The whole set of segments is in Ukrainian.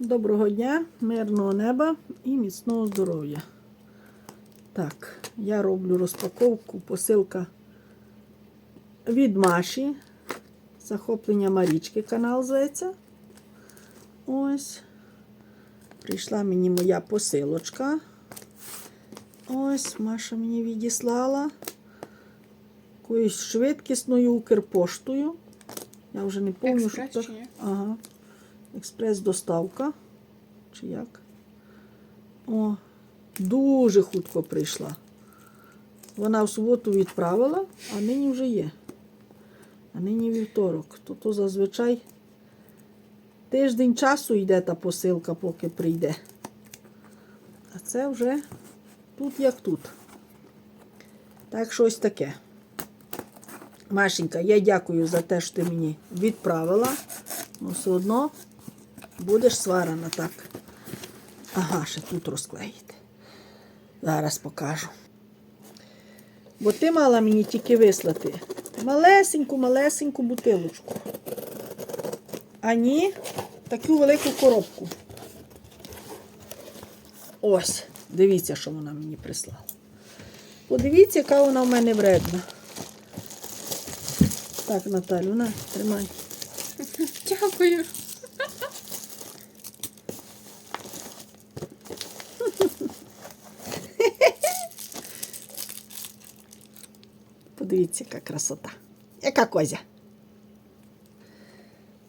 Доброго дня, мирного неба і міцного здоров'я. Так, я роблю розпаковку, посилка від Маші. Захоплення Марічки канал зветься. Ось. Прийшла мені моя посилочка. Ось, Маша мені відіслала. Якоюсь швидкісною Укрпоштою. Я вже не пам'ятаю, що це. Ага. Експрес-доставка. Чи як? О, дуже хутко прийшла. Вона в суботу відправила, а нині вже є. А нині вівторок. То, то зазвичай тиждень часу йде та посилка, поки прийде. А це вже тут як тут. Так, щось таке. Машенька, я дякую за те, що ти мені відправила. Ну, все одно будеш сварена так. Ага, ще тут розклеїти. Зараз покажу. Бо ти мала мені тільки вислати малесеньку, малесеньку бутилочку. А ні, таку велику коробку. Ось, дивіться, що вона мені прислала. Подивіться, яка вона в мене вредна. Так, Наталю, на, тримай. Дякую. Подивіться, яка красота. Яка козя.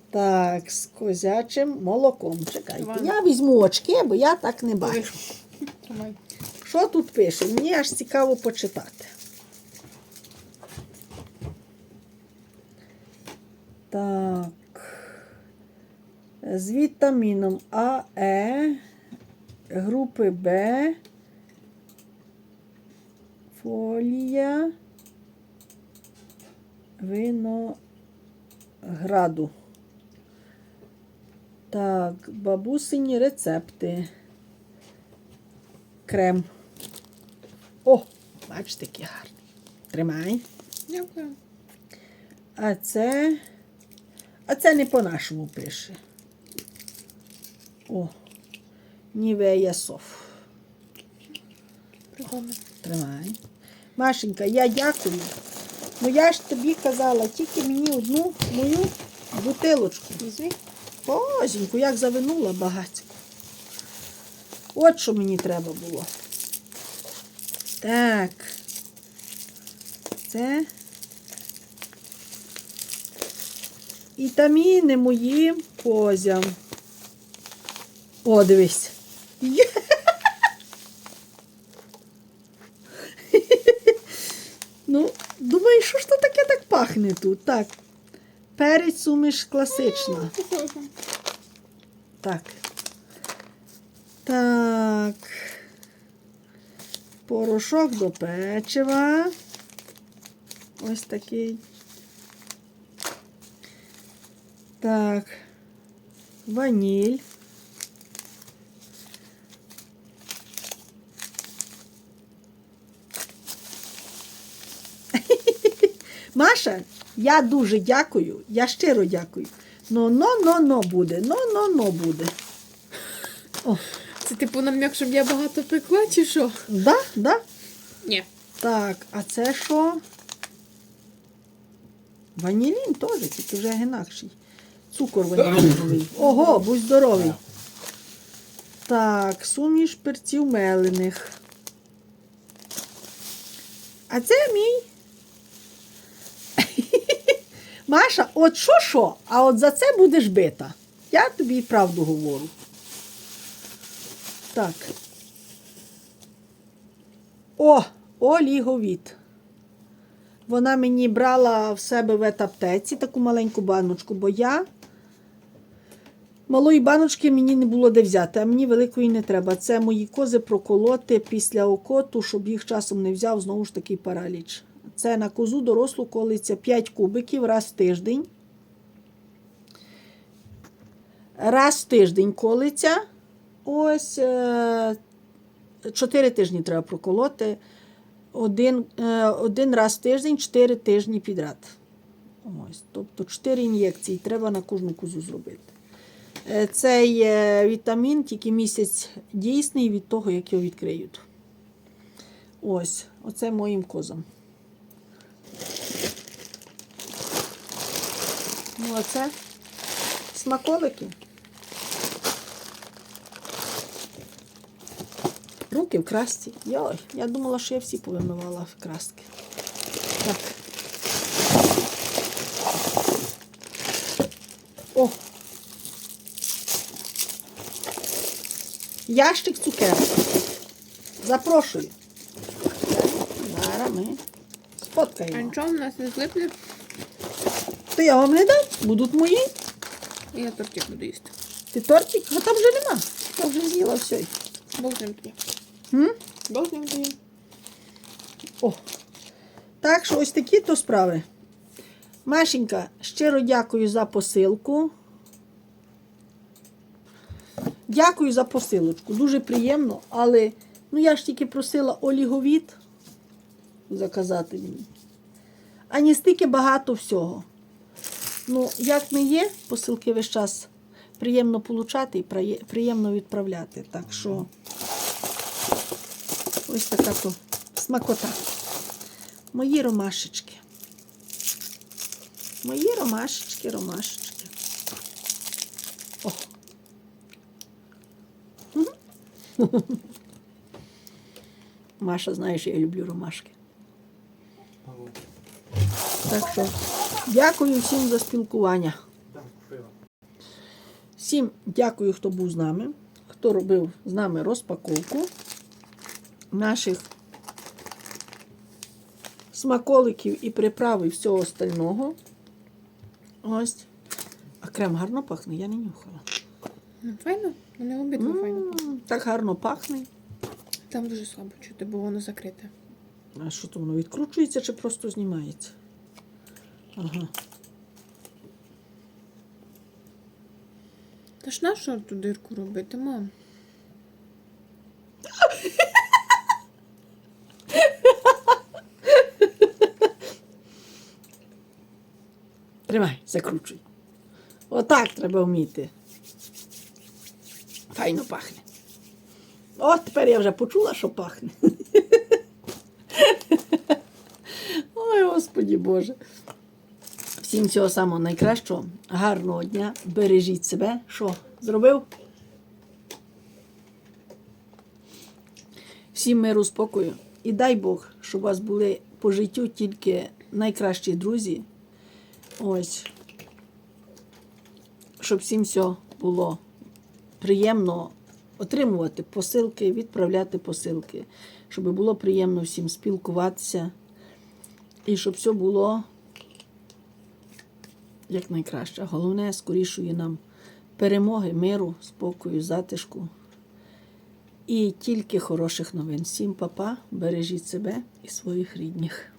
Так, з козячим молоком. Чекайте. Я візьму очки, бо я так не бачу. Що тут пише? Мені аж цікаво почитати. Так. З вітаміном А, Е, групи Б, фолія, винограду. Так, бабусині рецепти. Крем. О, бачите, який гарний. Тримай. Дякую. А це. А це не по-нашому пише. О. Нівея соф. Тримай. Машенька, я дякую. Ну я ж тобі казала, тільки мені одну мою бутилочку. Візьми. Боженьку, як завинула багатько. От що мені треба було. Так. Це. Вітаміни моїм козям. О, дивись. Є. Ну, думаю, що ж то таке так пахне тут? Так. Перець суміш класична. Так. Так. Порошок до печива. Ось такий. Так. Ваніль. Маша, я дуже дякую. Я щиро дякую. Ну, но, но, но буде. Но, но, но буде. О, Це типу нам'як, щоб я багато пекла, чи що? да, да. Ні. Так, а це що? Ванілін теж, тільки вже інакший. Цукор ваніліновий. Ого, будь здоровий. Так, суміш перців мелених. А це мій. Маша, от що що, а от за це будеш бита. Я тобі правду говорю. Так. О, оліговіт. Вона мені брала в себе в етаптеці таку маленьку баночку, бо я малої баночки мені не було де взяти, а мені великої не треба. Це мої кози проколоти після окоту, щоб їх часом не взяв знову ж таки параліч. Це на козу дорослу колиться 5 кубиків раз в тиждень. Раз в тиждень колиться. Ось е, 4 тижні треба проколоти. Один, е, один раз в тиждень, 4 тижні підряд. Ось, тобто 4 ін'єкції треба на кожну козу зробити. Е, Цей е, вітамін тільки місяць дійсний від того, як його відкриють. Ось, оце моїм козам. Ну, а це. Руки в красці. Йой, я думала, що я всі повимивала в краски. Так. О! Ящик цукерок. Запрошую. Зараз ми А сфоткаємо. нічого в нас не злипне, То я вам не дам, будуть мої. і я тортик буду їсти. Ти тортик? А там вже нема. Я вже з'їла все. Бог з ним тоді. М? Бог з ним тоді. О. Так що ось такі то справи. Машенька, щиро дякую за посилку. Дякую за посилочку. Дуже приємно, але ну я ж тільки просила оліговіт заказати мені. А не стільки багато всього. Ну, як не є, посилки весь час приємно получати і приємно відправляти. Так що ось така то смакота. Мої ромашечки. Мої ромашечки, ромашечки. О. Маша, знаєш, я люблю ромашки. Так що дякую всім за спілкування. Всім дякую, хто був з нами, хто робив з нами розпаковку наших смаколиків і приправ і всього остального. Ось. А крем гарно пахне, я не нюхала. Ну, файно, вони обидва файно. Так гарно пахне. Там дуже слабо чути, бо воно закрите. А що то воно відкручується чи просто знімається? Ага. Та ж на що ту дирку робити, мам? Тримай, закручуй. Отак треба вміти. Файно пахне. От тепер я вже почула, що пахне. Ой, Господі Боже. Всім всього самого найкращого, гарного дня. Бережіть себе. Що, зробив? Всім миру, спокою. І дай Бог, щоб у вас були по життю тільки найкращі друзі. Ось. Щоб всім все було приємно отримувати посилки, відправляти посилки, щоб було приємно всім спілкуватися. І щоб все було як найкраще. Головне, скорішої нам перемоги, миру, спокою, затишку. І тільки хороших новин. Всім папа, бережіть себе і своїх рідних.